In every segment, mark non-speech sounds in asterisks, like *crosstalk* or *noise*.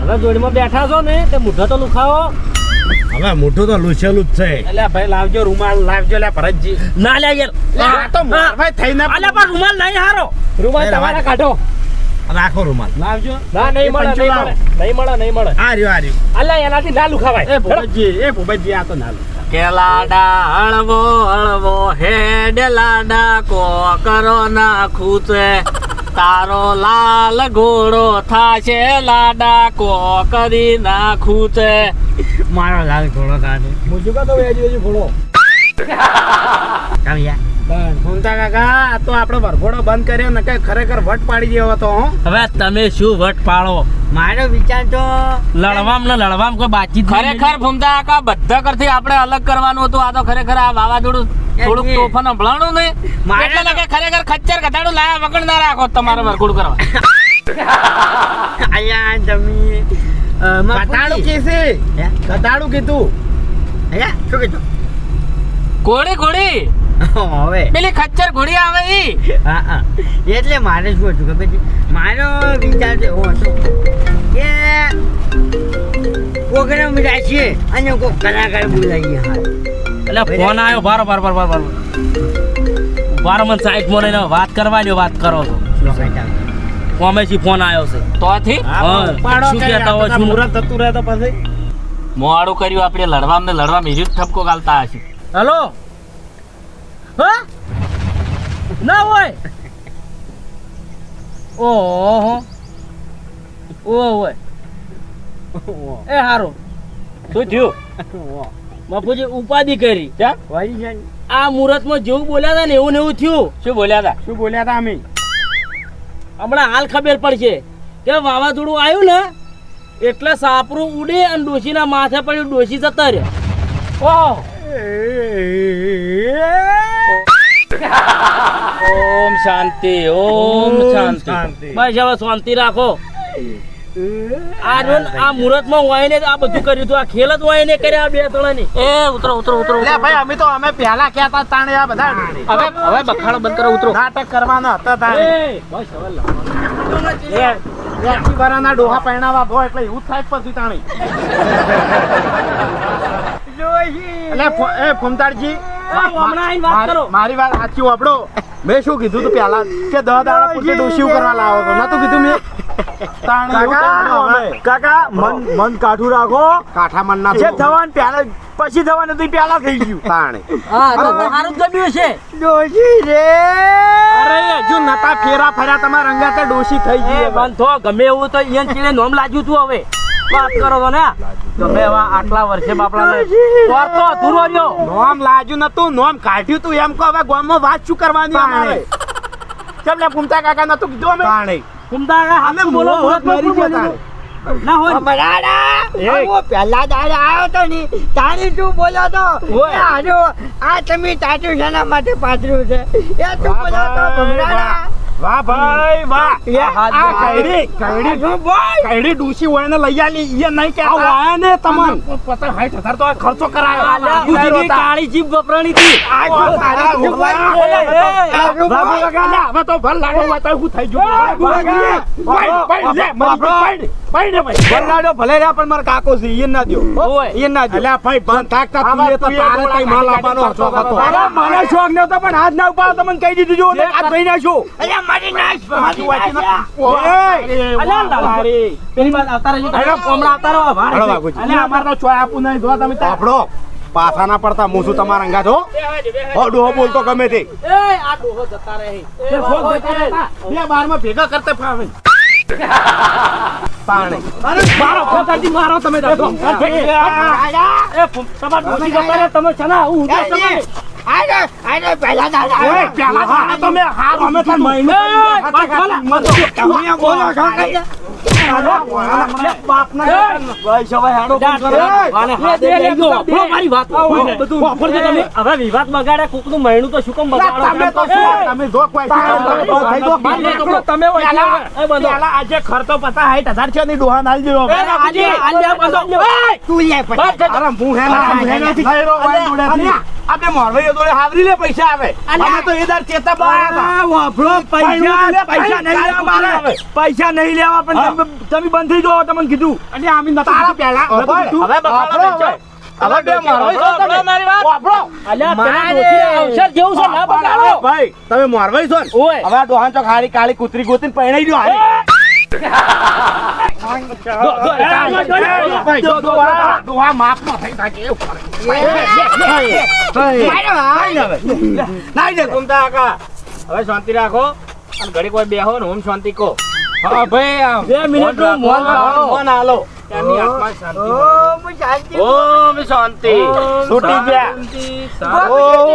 હવે જોડીમાં બેઠા છો ને તે મુઢો તો લુખાવો હવે મોટું તો લૂછેલું જ છે. એટલે ભાઈ લાવજો રૂમાલ લાવજો લે ભરતજી. ના લે યાર. આ તો મોરભાઈ થઈને. અલ્યા પણ રૂમાલ નહીં હારો. રૂમાલ તમારા કાઢો. રાખો રૂમાલ. લાવજો. ના નહીં મળે નહીં મળે. નહીં મળે નહીં મળે. આ રહ્યો આ રહ્યો. અલ્યા એનાથી ના લુખાવાય એ ભૂપતજી એ ભૂપતજી આ તો ના લો કે લાડા હળવો હળવો હે લાડા કો કરો ના ખૂચે તારો લાલ ઘોડો થાશે લાડા કો કરી ના ખૂચે મારો લાલ ઘોડો કાઢે મુજુ કા તો વેજી વેજી ઘોડો. કામ યાર. ફૂમતા કાકા આ તો આપણે વરઘોડો બંધ કર્યો ને ખરેખર વટ પાડી જેવો હતો હવે તમે શું વટ પાડો? મારો વિચાર તો લડવામ ને લડવામ કોઈ બાતચીત ખરેખર ભૂમતા કાકા બધા કરથી આપણે અલગ કરવાનું હતું. આ તો ખરેખર આ વાવાઝોડું થોડુંક. તોફાન સંભળાણું નહીં. મારે લાગે ખરેખર ખચ્ચર ગધાડું લાયા વગર ના રાખો તમારે વરઘોડ કરવા. *laughs* અહીંયા તમે કટાડું છે કટાડું કીધું. અહીંયા શું કીધું? ઘોડી ઘોડી. હવે. પેલી ખચ્ચર ઘોડી આવે ઈ. હા હા. એટલે મારે શું હતું ખબર છે? મારો વિચાર છે એવો હતો કે પ્રોગ્રામ રાખીએ અને કોઈ કલાકાર બોલાવીએ હા. એટલે ફોન આવ્યો બારો બાર બાર બાર બાર બાર મને સાઈડ વાત કરવા દો વાત કરો છો. કોમેથી ફોન આવ્યો છે. તોથી? શું કે કહેતા હોય આ શું? થતું રહે તો પછી? મોડું કર્યું આપણે લડવા ને લડવા જ ઠપકો ગાલતા હશે. હેલો? હા? ના હોય? ઓહો. ઓ હોય. એ હારો. શું થયું? બાપુજી ઉપાધિ કરી. આ મુહૂર્તમાં જેવું બોલ્યા હતા ને એવું ને એવું થયું. શું બોલ્યા હતા? શું બોલ્યા હતા અમે? હમણાં હાલ ખબર પડશે. કે વાવાઝોડું આવ્યું ને એટલે સાપરું ઉડે અને ડોશીના માથે પડ્યું ડોશી જતા રહ્યો *laughs* ઓમ શાંતિ ઓમ શાંતિ. શાંતિ. બસ હવે શાંતિ રાખો. આ જો ને આ મુહૂર્તમાં વાઈને આ બધું કર્યું હતું. આ ખેલ જ વાઈને કર્યા બે બે ત્રણની એ ઉતરો ઉતરો ઉતરો ભાઈ અમે તો અમે પહેલા કહેતા તાણે આ બધા હવે હવે બખાડો બંધ કરો ઉતરો. નાટક કરવાના હતા તાણે. એ, બસ હવે લાવો. એ વાળાના ડોહા પહેણાવા ભો એટલે એવું થાય પછી તાણી. એટલે *laughs* એ ફૂમતાડજી. મારી- વાત સાચી આપડો. મેં શું કીધું તું પેલા કે દહ દાડા પૂરતી ડોશીઓ કરવા લાવો તો. ના તો કીધું મેં. કાકા મન મન કાઠું રાખો. કાઠા મન ના જે થવું. થવાનું પહેલા પછી થવાનું હતું પેલા થઈ ગયું. તાણે. હા તો સારું જ ગમ્યું છે. ડોશી રે. અરે હજુ નતા ફેરા ફર્યા તમારા રંગાતા ડોશી થઈ ગઈ. બંધ થો ગમે એવું તો ઈયન ચીડે નોમ લાગ્યું તું હવે. વાત કરો તો ને? ગમે આટલા વર્ષે બાપડાને તો અધૂરો રહ્યો. નોમ લાજ્યું નતું નોમ કાઢ્યું તું એમ કહો હવે ગામમાં વાત શું કરવાની અમારે? કેમ લે કુમતા કાકા નતું કીધું અમે? તાણે. કુમતા કાકા અમે બોલો મુહૂર્તમાં મરી કોણ ગયા ના હોય. બરાડા એ. પહેલા દાડે આવ્યો તો ની તારી તું બોલ્યો તો? આ તમે તાતું શેના માટે પાથર્યું છે? એ તું બોલો તો ભમરાડા વાહ ભાઈ વાહ આ કઈડી કઈડી ભાઈ કઈડી ડૂસી વળને લઈ આલી ઈ નહીં કે આ વાને તમન પતા હાઈટ હજાર તો આ ખર્ચો કરાયો બાપુજીની કાળી જીભ વપરાણી થી આ જો તારી. બાબુ કાકા, હવે તો ભલ લાગો હોય હું થઈ જો ભાઈ પાડ, લે, મરી ગયું, પાડ, પાડ ને ભાઈ. બરનાડો ભલે રહ્યા પણ મારા કાકો છે ના દ્યો. ઓય. ઈ ના દ્યો. અલ્યા ભાઈ બંધ થાકતા તું તો તારે કઈ માલ આપવાનો હતો હતો. અરે મને શોખ નતો પણ હાથ ના ઉપાડો તમને કહી દીધું જો જે હાથ ભાઈ નાખો અલ્યા મારી નાખ મારી વાંચી ના- અલ્યા, લાલારી. પેલી વાત આવતા રહેજો અરે, હમણાં આવતા રહો ભાર અલ્યા, અમારે તો ચોય આપવું નહીં, જો તમે આપણો પાછા ના પડતા હું. શું તમારા અંગા છો હો ડોહો બોલતો ગમે તે. એ આ ડોહો જતા રહે. બે ફોન જતા રહેતા. બે બારમાં ભેગા કરતે ફાવે. પાણે. મારો ફોટાથી મારો તમે દાદો એ તમારે ડોસી જતા તમે છે ને આવું ઊંધું તમે. આને આને પહેલા દાડા ઓય, પેલા હારા તો મેં હાર અમે તાર મહિને વાત ખોલા. તમે બોલો હવે વિવાદ બગાડે કોકનું મહિનું તો શું કેમ બગાડો તમે આજે ખર્ચો પતા હજાર છે ની જેવો! તું લે પછી અરે હું હે ના. આપણે જોડે હાવરી લે પૈસા આવે અમે તો એ ચેતા બહાર હતા. પૈસા પૈસા નહીં લેવા મારે. પૈસા નહીં લેવા પણ તમે બંધી થઈ જાઓ તમને કીધું અને આમી નતું તારા પહેલા. હવે વાપરો હવે. હવે બે મારો તમે. મારી વાત વાપરો. અલ્યા, તને મારે. અવસર જેવું છે ના બગાડો. ભાઈ તમે મારવાઈ છો ઓય. હવે ડોહાન તો ખાલી કાળી કૂતરી ગોતીને પરણાઈ દો હારી. થઈ. ઘૂમતા કાકા હવે શાંતિ રાખો અને ઘડી કોઈ બેહો ને ઓમ શાંતિ કહો હા ભાઈ બે મિનિટનું મૌન રાખો. મોન મળે. ઓમ શાંતિ ઓમ શાંતિ છૂટી ગયા.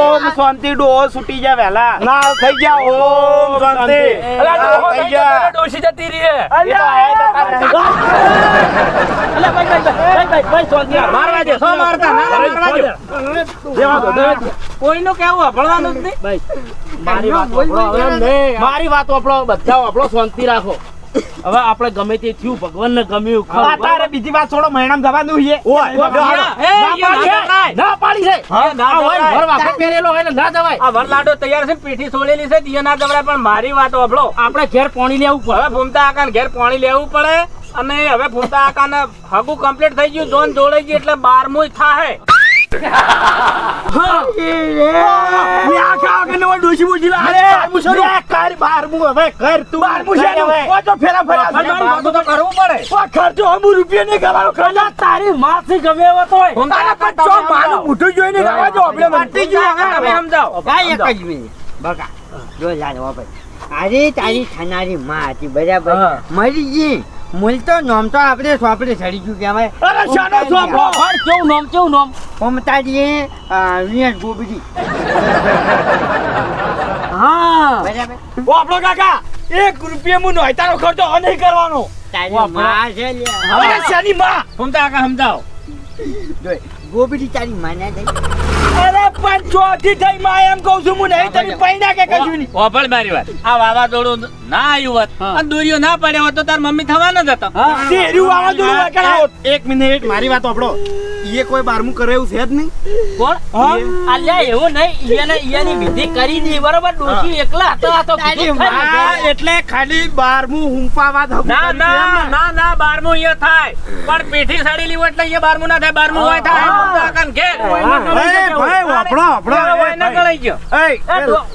ઓમ શાંતિ ડોહો છૂટી ગયા વહેલા. ના થઈ ગયા. ઓમ શાંતિ. થઈ ગયા. જતી રહી. મારવા દે સો મારતા. ના ના, મારવા દે. કોઈનું કેવું હભળવાનું જ નહીં. મારી વાત મારી વાત આપણો બધા આપણો શાંતિ રાખો. હવે આપણે ગમે તે થયું ભગવાનને ગમ્યું આ તારે બીજી વાત છોડો મહિનામાં જવાનું છે. ના પાડી છે. જવાય. ના ના ને, જવાય. પહેરેલો હોય ને ના જવાય. આ તૈયાર છે પીઠી સોળેલી છે દિયે ના જવડાય પણ મારી વાત હભળો આપણે ઘેર પાણી લેવું પડે. હવે ભૂમતા આકાને ઘેર પાણી લેવું પડે અને હવે ભૂમતા આકાને હગું કમ્પ્લીટ થઈ ગયું જોન જોડાઈ ગયું એટલે બારમું થાહે. તારી માથી ગમે એવો તો હોય ભૂમતા તારા આકા પણ તમે ચો માનું સમજાવો. મોઢું જોઈને ગાવા દો આપણે પતી ગયું હવે તમે સમજાવો ભાઈ એક જ મિનિટ બકા જો જાણ હો તારી થનારી માં હતી બરાબર મરી ગઈ મૂલ તો નોમ તો આપણે સોપડે ચડી ગયું કહેવાય અરે શાનો સોંપડો? હર કેવું નામ કેવું નામ? મમતાજી વિયસ ગોબડી હા. ઓ આપણો કાકા એક રૂપિયા હું નોયતાનો ખર્ચો હવે નહીં કરવાનો. તારી માં છે લે અરે શાની માં. મમતા કાકા સમજાવો. જો, ગોબરી તારી માં ના થઈ અરે પણ ચોથી થઈ માં એમ કહું છું હું નહીં તમે પૈણા કે કશું નહીં. ઓફળ મારી વાત. આ વાવાઝોડું ના આવ્યું હોત અને દોરીઓ ના પડ્યો હોત તો તાર મમ્મી થવાનો જ હતો વાવાઝોડું એક મિનિટ મારી વાત આપણો ઈએ કોઈ બારમું કરે એવું છે જ નહીં. કોણ? હા? અલ્યા એવું નહીં. ઈયાને ઈયાની વિધિ કરી દી બરોબર? ડોશી એકલા હતો આ તો એટલે ખાલી બારમું હુંપાવા ના ના ના ના બારમું અહીંયા થાય. પણ પીઠી સાડી હોય એટલે અહીંયા બારમું ના થાય. બારમું હોય થાય હા. આકાને ઘેર. ભાઈ ભાઈ. ગળાઈ ગયો. એ,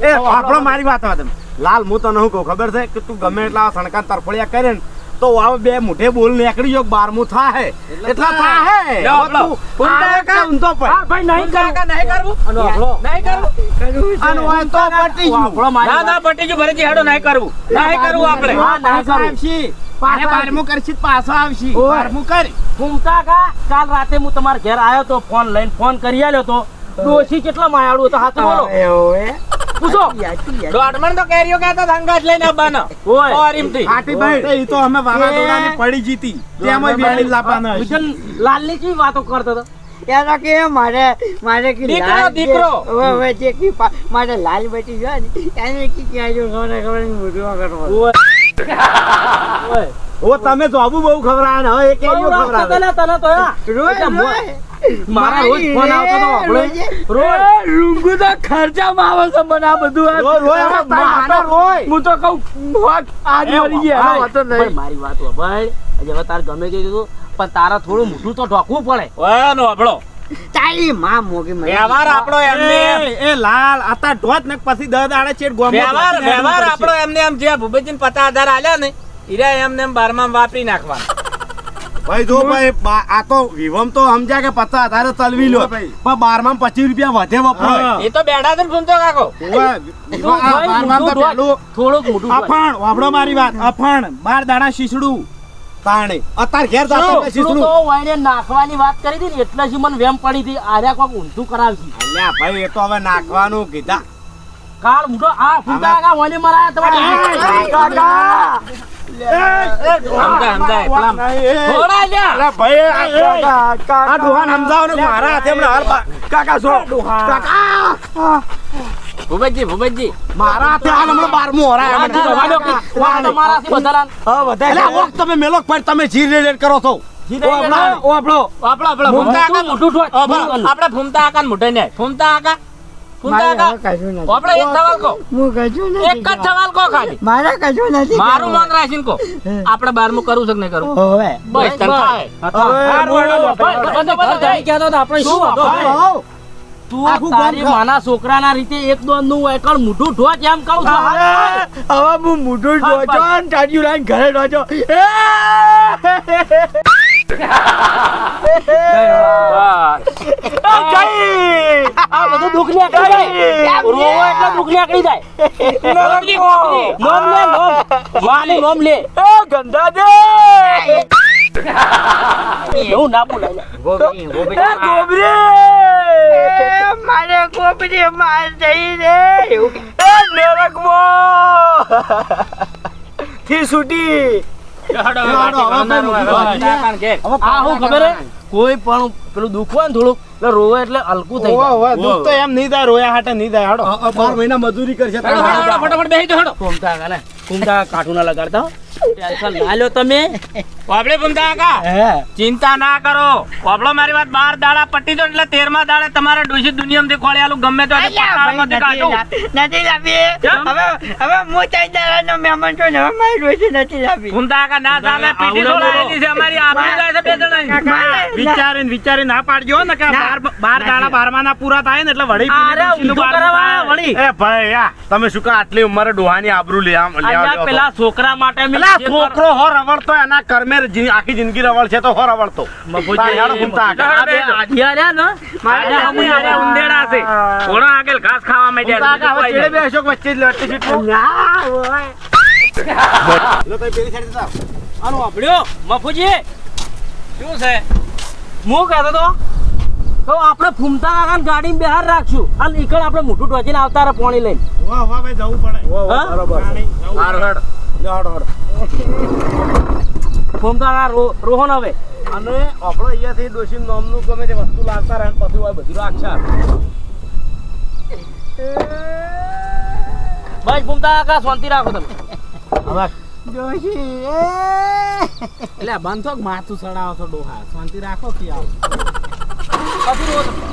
એ, એ, મારી વાત તમે. લાલ હું તને શું કહું ખબર છે? કે તું ગમે એટલા સણકા તરફડિયા કરે ને તો આ બે મોઢે બોલ નીકળી જો બારમું થાહે? એટલા થાહે. તું તો. હા ભાઈ નહીં કરું. નહીં કરું? આનો આપણો નહીં કરું? આનું હોય તો પટી ગયું. આપણો ના ના પટી ગયું. ભરજી હેડો નહીં કરવું નહીં કરવું આપણે હા, નહીં પાછો કરું. આવશી. અરે બારમું કરશી પાછો આવશી. બારમું કરી. ઘૂમતા કા કાલ રાતે હું તમારા ઘેર આવ્યો તો ફોન લઈને ફોન કરી આલ્યો તો. ડોશી કેટલા માયાળું હતો હાથ બોલો. પૂછો દોઢમણ તો કેરીઓ કહેતા હતા અંગાજ લઈને આવવાનો ઓય. ઓરીમથી. એ તો અમે વાવાઝોડાની પડી જીતી તેમાં બેડી લાપાના હશે. લાલની કેવી વાતો કરતો હતો એનો કે મારે મારે કે દીકરો, દીકરો. હવે હવે જે કે મારે લાલ બેટી જો ને એને કે ક્યાં જો ખબર ખબર મોઢું કરવાનું ઓય. ઓય. ઓ તમે જોબુ બહુ ખવડાવે ને હવે એ કેરીઓ બહુ તને તને તો. મારા રોજ ફોન આવતો તો આપણો. રોજ રૂંગુ તો ખર્ચામાં આવે છે મને આ બધું આ. રોય, રોય, હવે તારી માનો રોય. હું તો કહું હોક આજ મરી ગયા વાતો નહીં. મારી વાત ભાઈ હવે તારે ગમે તે કીધું પણ તારા થોડું મોટું તો ઢોકવું પડે ઓય, નો હભળો. તારી માં મોગી મરી વ્યવહાર આપણો એમને એ, લાલ આતા ઢોત ને પછી દસ દાડે છે ગોમમાં વ્યવહાર વ્યવહાર આપણો એમને એમ જે ભૂપેશજીને પચાસ આધાર આલ્યા ને ઈરા એમને એમ બારમા વાપરી નાખવાના ભાઈ જો ભાઈ આ તો વિવમ તો સમજ્યા કે પચાસ હજાર ચલવી લો પણ બારમાં પચીસ રૂપિયા વધે વપરાય. એ તો બેઠા છે ભૂમતો કાકો. થોડુંક મોટું અફાણ વાપડો મારી વાત અફાણ બાર દાણા શીશડું તાણે. અત્યારે ઘેર જાતો મેં તો વાઈને નાખવાની વાત કરી હતી ને એટલે જ મને વેમ પડી હતી. આર્યા કોક ઊંધું કરાવશે. અલ્યા ભાઈ એ તો હવે નાખવાનું કીધા. કાળ મોટો આ ફૂટા કા વળી મરાયા તમારે કાકા, સમજાવો ને મારા હાથે હાલ હમણાં બારમું તમે મેલો પણ તમે જીર રેડ કરો છો આપણો ફૂમતા આકા મોટું આપડે ફૂમતા આકા મોઢે ફૂમતા આકા મારે કશું નથી. મારે મન રાખીને આપણે બારમું છે નહીં બસ આપણે શું તું તારી માના છોકરાના રીતે એક દોનનું એકણ મોઢું ઢોચ એમ કહું છું. હવે હું મોઢું ઢોચો ને ઘરે જોજો આ બધું દુઃખ ને આકડી જાય રોવો એટલે દુઃખ ને આકડી જાય નોમ લે નોમ માનું નોમ લે ગંધા દે એવું ના બોલાય ગોબરી ગોબરી એ મારે કોપરી માર જઈ રે એવું એ નરકમાં થી છૂટી હવે ખબર હે કોઈ પણ પેલું દુઃખ હોય ને થોડુંક એટલે રોવે એટલે હલકું થઈ જાય. દુખ તો એમ નહીં થાય રોયા હાટે નહીં થાય હાડો. બાર મહિના મજૂરી કરશે ફટાફટ બેસી જાઓ, કુમતા કાલે. કુમતા કાઠું ના લગાડતા હો. ટેન્શન ના લ્યો તમે. વાપડે ફૂમતા આકા ચિંતા ના કરો. વાપડો મારી વાત બાર દાડા પટી દો એટલે તેરમા દાડે તમારે ડોશી દુનિયામાંથી ખોળ્યાલું ગમે તો આજે અલ્યા, પટાળમાંથી ભાઈ, કાઢું. નથી લાવી હવે હવે હું ચાઈ દાડાનો મહેમાન છું ને હવે મારી ડોશી નથી લાવી. ફૂમતા આકા ના ચાલે પીટી છોડાયેલી છે અમારી આબરૂ જાય છે બે જણાની. વિચારીને વિચારીને ના પાડજો ને. કે બાર બાર દાડા બારમા ના પૂરા થાય ને એટલે વળી અરે ઊંધું કરવા વળી. એ ભાઈ તમે શું કા આટલી ઉંમરે ડોહાની આબરૂ લે આમ? પેલા છોકરા માટે મેં અલા, છોકરો હો રવડતો એના કર્મે આખી જિંદગી તો રવડતો ઉંદેડા. છે. તો તો આપણે ફૂમતા કાકા ગાડી બહાર રાખશું. અને નીકળ આપણે મોટું ટોચીને આવતા પોણી પાણી લઈને. જવું પડે. હા? ફૂમતા રોહન હવે. અને આપણો અહીંયાથી ડોશી નોમનું ગમે તે વસ્તુ લાવતા રહે પછી હોય બધું રાખશે બસ ફૂમતા કાકા શાંતિ રાખો તમે. ડોશી એટલે બંધો માથું ચડાવો છો ડોહા. શાંતિ રાખો કે આવો? પછી તમે